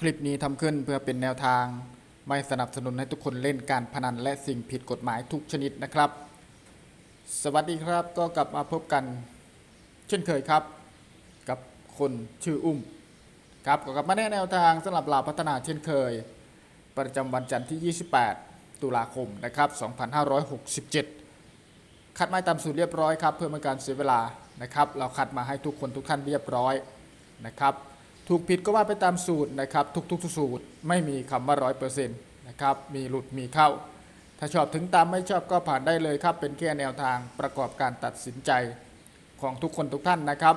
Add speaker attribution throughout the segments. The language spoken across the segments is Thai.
Speaker 1: คลิปนี้ทำขึ้นเพื่อเป็นแนวทาง ไม่สนับสนุนให้ทุกคนเล่นการพนันและสิ่งผิดกฎหมายทุกชนิดนะครับ สวัสดีครับก็กลับมาพบกัน เช่นเคยครับ กับคนชื่ออุ้มครับก็กลับมาแนะแนวทางสำหรับเหล่าพัฒนาเช่นเคย ประจำวันจันทร์ที่ 28 ตุลาคมนะครับ 2567 คัดไม้ตามสูตรเรียบร้อยครับ เพื่อไม่ให้การเสียเวลานะครับ เราคัดมาให้ทุกคนทุกท่านเรียบร้อยนะครับ ถูกผิดก็ว่าไปตามสูตรนะครับทุกๆสูตรไม่มีคำว่าร้อยเปอร์เซ็นต์นะครับมีหลุดมีเข้า ถ้าชอบถึงตามไม่ชอบก็ผ่านได้เลยครับเป็นแค่แนวทางประกอบการตัดสินใจของทุกคนทุกท่านนะครับ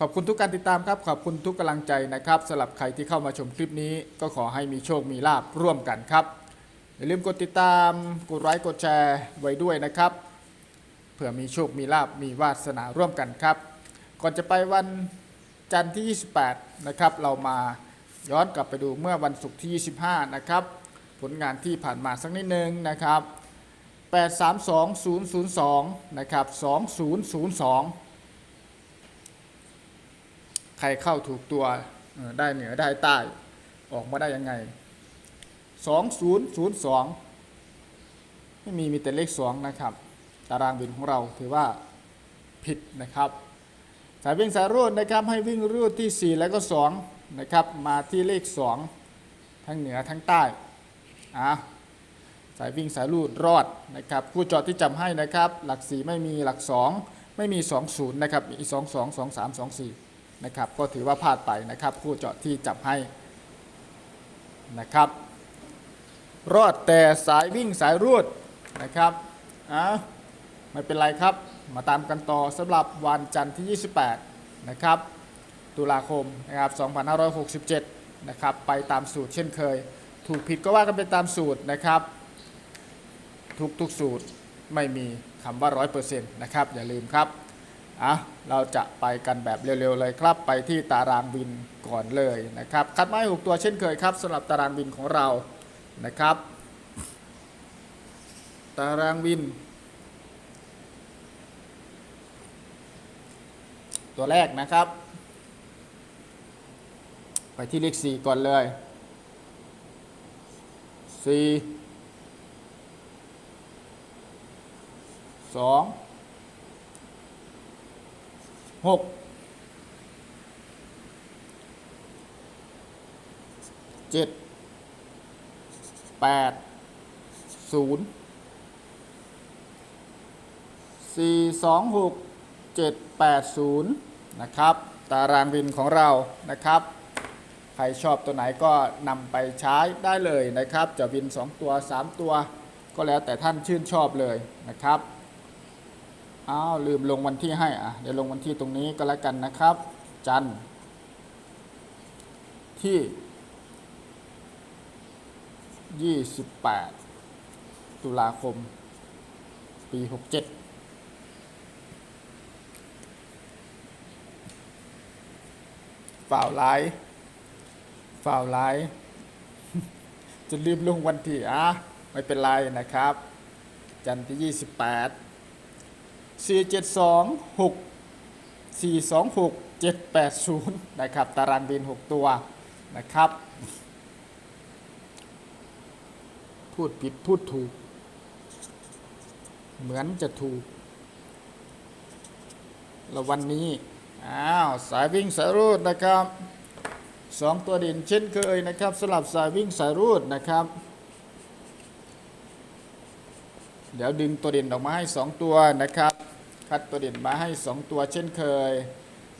Speaker 1: ขอบคุณทุกการติดตามครับ ขอบคุณทุกกำลังใจนะครับสำหรับใครที่เข้ามาชมคลิปนี้ ก็ขอให้มีโชคมีลาบร่วมกันครับ อย่าลืมกดติดตามกดไลค์กดแชร์ไว้ด้วยนะครับเผื่อมีโชคมีลาบมีวาสนาร่วมกันครับ ก่อนจะไปวันจันทร์ที่ 28 นะครับ เรามาย้อนกลับไปดูเมื่อวันศุกร์ที่ 25 นะครับ ผลงานที่ผ่านมาสักนิดนึงนะครับ 832002 นะครับ 2002 ใครเข้าถูกตัวได้เหนือได้ใต้ออกมาได้ยังไง 2002 ไม่มีมีแต่เลข 2 นะครับ ตารางบินของเราถือว่าผิดนะครับ สายวิ่งสายรูดนะครับให้วิ่งรูดที่ 4 แล้วก็2นะครับมาที่เลข 2 ทั้งเหนือทั้งใต้อะสายวิ่งสายรูดรอดนะครับคู่จอดที่จำให้นะครับ หลัก 4 ไม่มีหลัก 2 ไม่มี 20นะครับมี2 2 2 3 2 4นะครับก็ถือว่าพลาดไปนะครับคู่เจาะที่จับให้นะครับรอดแต่สายวิ่งสายรูดนะครับอะ ไม่เป็นไรครับ มาตามกันต่อสำหรับวันจันทร์ที่ 28 นะครับ ตุลาคมนะครับ 2567 นะครับ ไปตามสูตรเช่นเคย ถูกผิดก็ว่ากันไปตามสูตรนะครับ ทุกทุกสูตรไม่มีคำว่า 100%นะครับ อย่าลืมครับอะเราจะไปกันแบบเร็วๆเลยครับ ไปที่ตารางบินก่อนเลยนะครับ คัดไม้หกตัวเช่นเคยครับสำหรับตารางบินของเรานะครับ ตารางบิน ตัวแรกนะครับ ไปที่เลขสี่ก่อนเลยสี่สองหกเจ็ดแปดศูนย์สี่สองหก เจ็ดแปดศูนย์นะครับ ตารางบินของเรานะครับ ใครชอบตัวไหนก็นำไปใช้ได้เลยนะครับ จะบิน 2 ตัว 3 ตัว ก็แล้วแต่ท่านชื่นชอบเลยนะครับอ้าวลืมลงวันที่ให้อะเดี๋ยวลงวันที่ตรงนี้ก็แล้วกันนะครับ จันทร์ที่ 28 ตุลาคม ปี 67 ฝ่าวไลน์ฝ่าวไลน์จะรีบลงวันที่อะไม่เป็นไรนะครับ จันทร์ที่ 28 472 6 426 780 นะครับ ตารางบิน 6 ตัวนะครับ พูดผิดพูดถูก เหมือนจะถูก แล้ววันนี้ อ้าวสายวิ่งสายรูดนะครับสองตัวด่นเช่นเคยนะครับ สลับสายวิ่งสายรูดนะครับ เดี๋ยวดึงตัวด่นออกมาให้สองตัวนะครับ คัดตัวด่นมาให้สองตัวเช่นเคย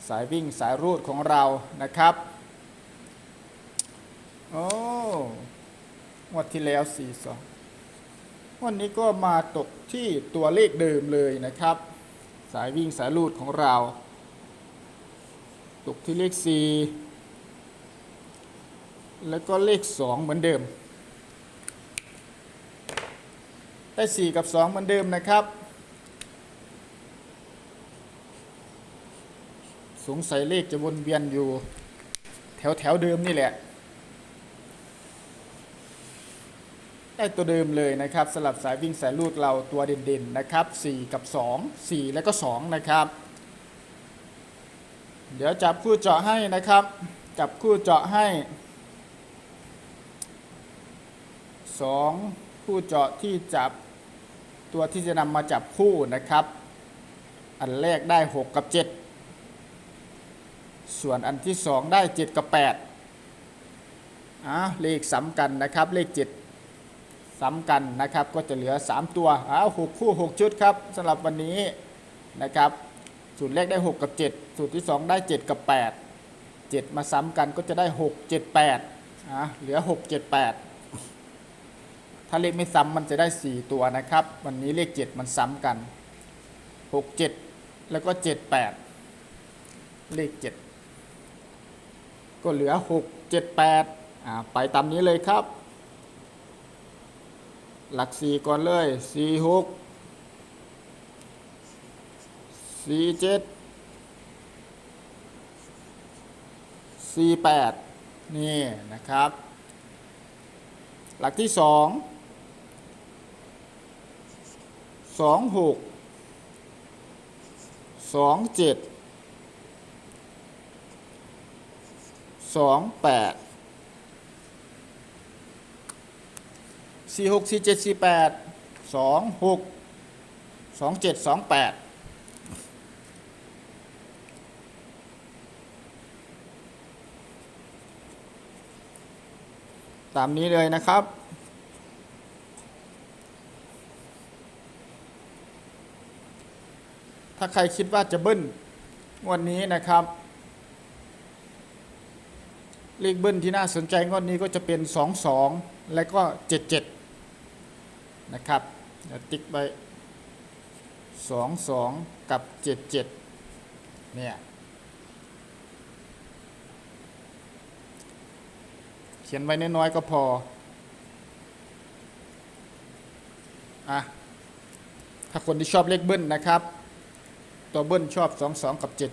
Speaker 1: สายวิ่งสายรูดของเรานะครับโอ้งวดที่แล้วสี่สองวันนี้ก็มาตกที่ตัวเลขเดิมเลยนะครับ สายวิ่งสายรูดของเรา ตกที่เลข 4 แล้วก็เลข 2 เหมือนเดิม ได้ 4 กับ 2 เหมือนเดิมนะครับ สงสัยเลขจะวนเวียนอยู่ แถวแถวเดิมนี่แหละ ได้ตัวเดิมเลยนะครับสลับสายวิ่งสายลูดเราตัวเด่นๆนะครับ 4 กับ 2 4 แล้วก็ 2 นะครับ เดี๋ยวจับคู่เจาะให้นะครับ จับคู่เจาะให้สองคู่เจาะที่จับตัวที่จะนำมาจับคู่นะครับ อันแรกได้ 6 กับ 7 ส่วนอันที่ 2 ได้ 7 กับ 8อะเลขซ้ำกันนะครับ เลข 7ซ้ำกันนะครับ ก็จะเหลือ 3 ตัวอ้าว6คู่ 6 ชุดครับสำหรับวันนี้นะครับ สูตรแรกได้ 6 กับ 7 สูตรที่ 2 ได้ 7 กับ 8 7 มาซ้ำกันก็จะได้ 6 7 8อะเหลือ 6 7 8 ถ้าเลขไม่ซ้ำมันจะได้ 4 ตัวนะครับ วันนี้เลข 7 มันซ้ำกัน 6 7 แล้วก็ 7 8 เลข 7 ก็เหลือ 6 7 8อ่าไปตามนี้เลยครับ หลัก 4 ก่อนเลย 4 6 สี่เจ็ดสี่แปดนี่นะครับ หลักที่สองสองหกสองเจ็ดสองแปดสี่หกสี่เจ็ดสี่แปดสองหกสองเจ็ดสองแปด ตามนี้เลยนะครับ ถ้าใครคิดว่าจะเบิ้ลงวันนี้นะครับ เลขเบิ้ลที่น่าสนใจงวดนี้ก็จะเป็น 2 2 และก็ 77 นะครับติ๊กไป 2 2 กับ 77 เนี่ย เขียนไว้น้อยๆก็พอ อะ ถ้าคนที่ชอบเลขเบิ้ลนะครับ ตัวเบิ้ลชอบ 2 2 กับ 7 7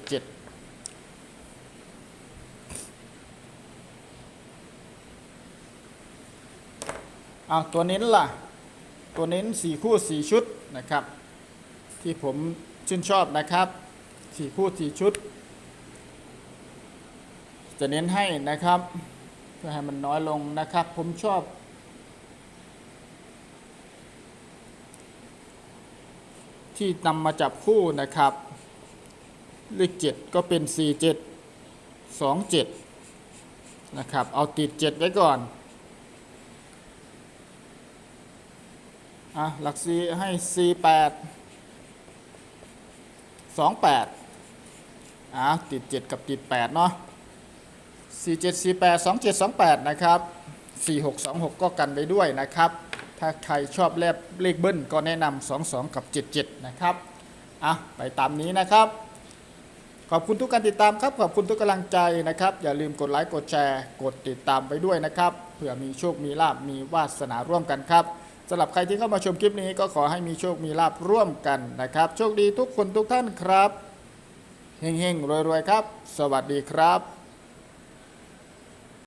Speaker 1: อะตัวเน้นล่ะ ตัวเน้น4คู่ 4 ชุดนะครับ ที่ผมชื่นชอบนะครับ4คู่ 4 ชุด จะเน้นให้นะครับ พื่อให้มันน้อยลงนะครับ ผมชอบ ที่นำมาจับคู่นะครับ เลขเจ็ดก็เป็นสี่เจ็ดสองเจ็ดนะครับ เอาติดเจ็ดไว้ก่อน อะ หลักซีให้สี่แปดสองแปดอะติดเจ็ดกับติดแปดเนาะ 4748 2728 นะครับ 4626 ก็กันไปด้วยนะครับ ถ้าใครชอบเลขเลขเบิ้ลก็แนะนำ22 กับ 77 นะครับอะไปตามนี้นะครับ ขอบคุณทุกการติดตามครับ ขอบคุณทุกกำลังใจนะครับ อย่าลืมกดไลค์กดแชร์กดติดตามไปด้วยนะครับเผื่อมีโชคมีลาบมีวาสนาร่วมกันครับสำหรับใครที่เข้ามาชมคลิปนี้ก็ขอให้มีโชคมีลาบร่วมกันนะครับ โชคดีทุกคนทุกท่านครับเฮงๆรวยๆครับ สวัสดีครับ